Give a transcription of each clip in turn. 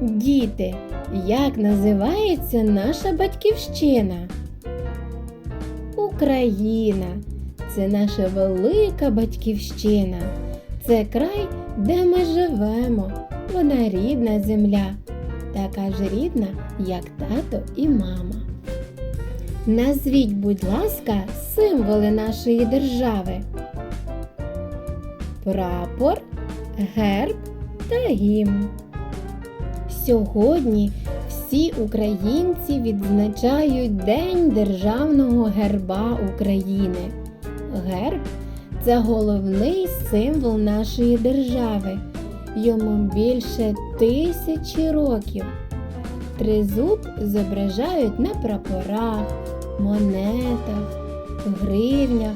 Діти, як називається наша батьківщина? Україна. Це наша велика батьківщина. Це край, де ми живемо. Вона рідна земля, така ж рідна, як тато і мама. Назвіть, будь ласка, символи нашої держави. Прапор, герб та гімн. Сьогодні всі українці відзначають День Державного герба України. Герб це головний символ нашої держави. Йому більше тисячі років. Тризуб зображають на прапорах, монетах, гривнях,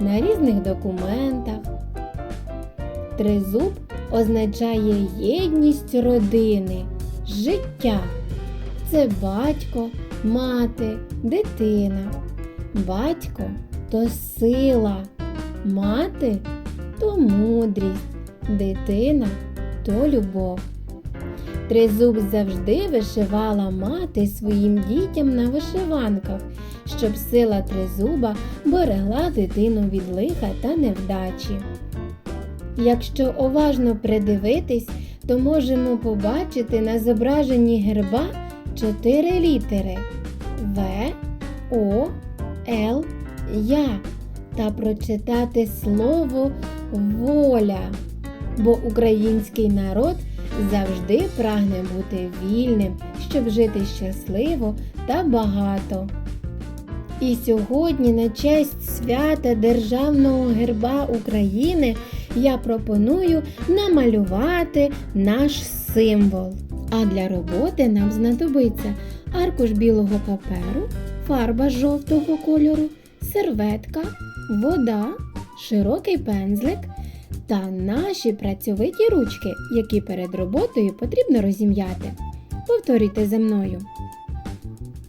на різних документах. Тризуб означає єдність родини, життя. Це батько, мати, дитина. Батько то сила, мати то мудрість, дитина то любов. Тризуб завжди вишивала мати своїм дітям на вишиванках, щоб сила тризуба берегла дитину від лиха та невдачі. Якщо уважно придивитись, то можемо побачити на зображенні герба чотири літери В, О, Л, Я та прочитати слово воля, бо український народ завжди прагне бути вільним, щоб жити щасливо та багато. І сьогодні, на честь свята Державного герба України, я пропоную намалювати наш символ. А для роботи нам знадобиться аркуш білого паперу, фарба жовтого кольору, серветка, вода, широкий пензлик та наші працьовиті ручки, які перед роботою потрібно розім'яти. Повторюйте за мною.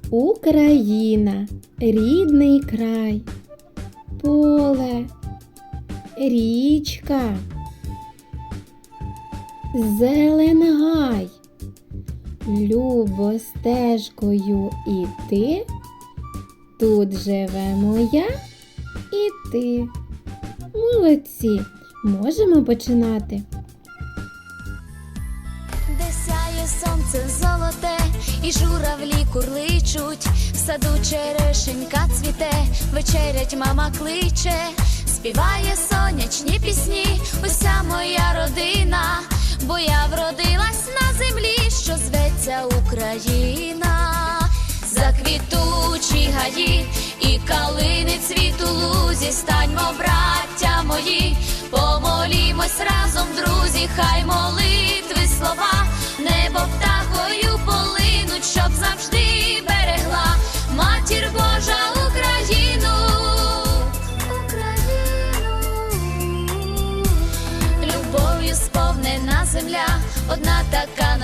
Україна, рідний край, поле, річка, зеленгай, любо стежкою іти, тут живе моя і ти. Молодці, можемо починати. Де сяє сонце золоте, і журавлі курличуть, в саду черешенька цвіте, вечерять мама кличе, співає сонячні пісні, уся моя родина, бо я вродилась на землі, що зветься Україна, заквітучі гаї і калини цвіту лузі, станьмо, браття мої, помолімось разом, друзі, хай молитви слова, небо птахою полинуть, щоб завжди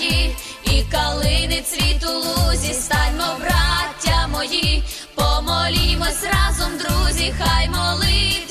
мої, і калини цвіту лузі, станьмо, браття мої, помолімось разом, друзі, хай молить.